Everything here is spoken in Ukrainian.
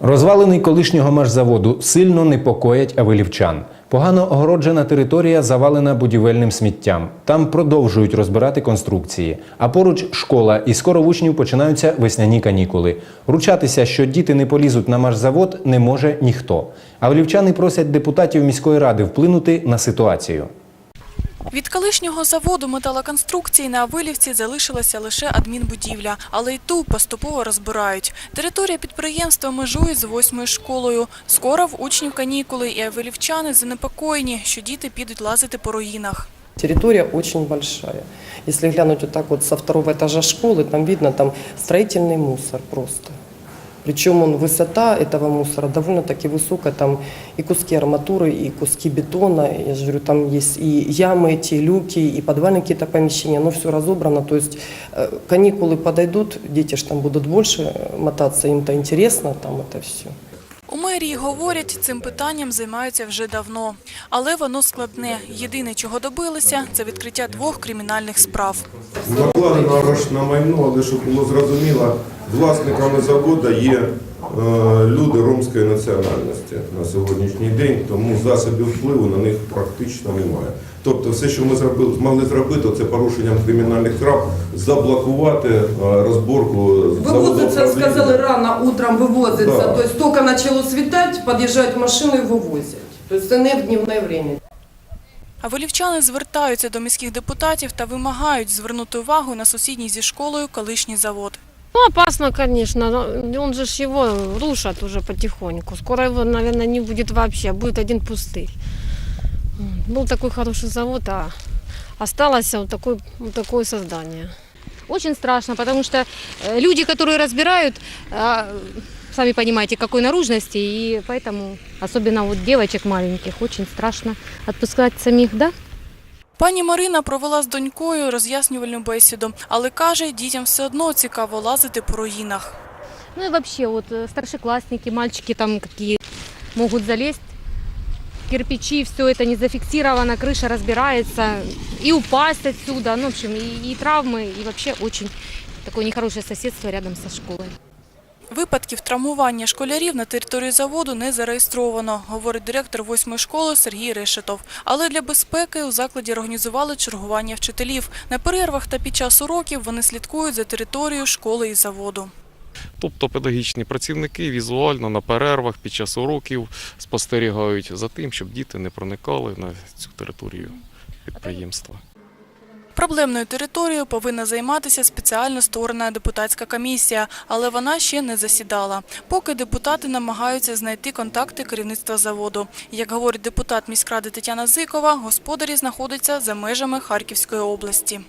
Розвалений колишнього машзаводу сильно непокоять авилівчан. Погано огороджена територія завалена будівельним сміттям. Там продовжують розбирати конструкції. А поруч школа, і скоро в учнів починаються весняні канікули. Ручатися, що діти не полізуть на машзавод, не може ніхто. Авилівчани просять депутатів міської ради вплинути на ситуацію. Від колишнього заводу металоконструкцій на Авилівці залишилася лише адмінбудівля, але й ту поступово розбирають. Територія підприємства межує з восьмою школою. Скоро в учнів канікули і авилівчани занепокоєні, що діти підуть лазити по руїнах. Территория очень большая. Если глянуть вот так вот со второго этажа школы, там видно там строительный мусор просто. Причем он, высота этого мусора довольно-таки высокая, там и куски арматуры, и куски бетона, я же говорю, там есть и ямы, эти люки, и подвальные какие-то помещения, но все разобрано, то есть э, каникулы подойдут, дети же там будут больше э, мотаться, им-то интересно там это все. У мерії говорять, цим питанням займаються вже давно. Але воно складне. Єдине, чого добилися, це відкриття двох кримінальних справ. Накладено арешт на майно, але щоб було зрозуміло, власниками заводу є е, люди ромської національності на сьогоднішній день, тому засобів впливу на них практично немає. Тобто все, що ми зробили, змогли зробити, це порушенням кримінальних прав, заблокувати е, розборку заводу. Вывозится, управління. сказали, рано утром вывозится. Да. То есть только начало светать, подъезжают машины и вывозят. То есть не в дневное время. А волівчани звертаються до міських депутатів та вимагають звернути увагу на сусідній зі школою колишній завод. Ну, опасно, конечно. но Он же его рушат уже потихоньку. Скоро его, наверное, не будет вообще. Будет один пустырь. Был такой хороший завод, а осталось вот такое, вот такое создание. Очень страшно, потому что э, люди, которые разбирают, а, сами понимаете, какой наружности, и поэтому, особенно вот девочек маленьких, очень страшно отпускать самих, да? Пані Марина провела з донькою роз'яснювальну бесіду, але каже, дітям все одно цікаво лазити по руїнах. Ну и вообще, вот э, старшеклассники, мальчики там какие могут залезть, кирпичи, все это не зафиксировано, крыша разбирается, и упасть отсюда, ну, в общем, и, и травмы, и вообще очень такое нехорошее соседство рядом со школой. Випадків травмування школярів на території заводу не зареєстровано, говорить директор восьмої школи Сергій Решетов. Але для безпеки у закладі організували чергування вчителів. На перервах та під час уроків вони слідкують за територією школи і заводу. Тобто педагогічні працівники візуально на перервах під час уроків спостерігають за тим, щоб діти не проникали на цю територію підприємства. Проблемною територією повинна займатися спеціально створена депутатська комісія, але вона ще не засідала. Поки депутати намагаються знайти контакти керівництва заводу. Як говорить депутат міськради Тетяна Зикова, господарі знаходяться за межами Харківської області.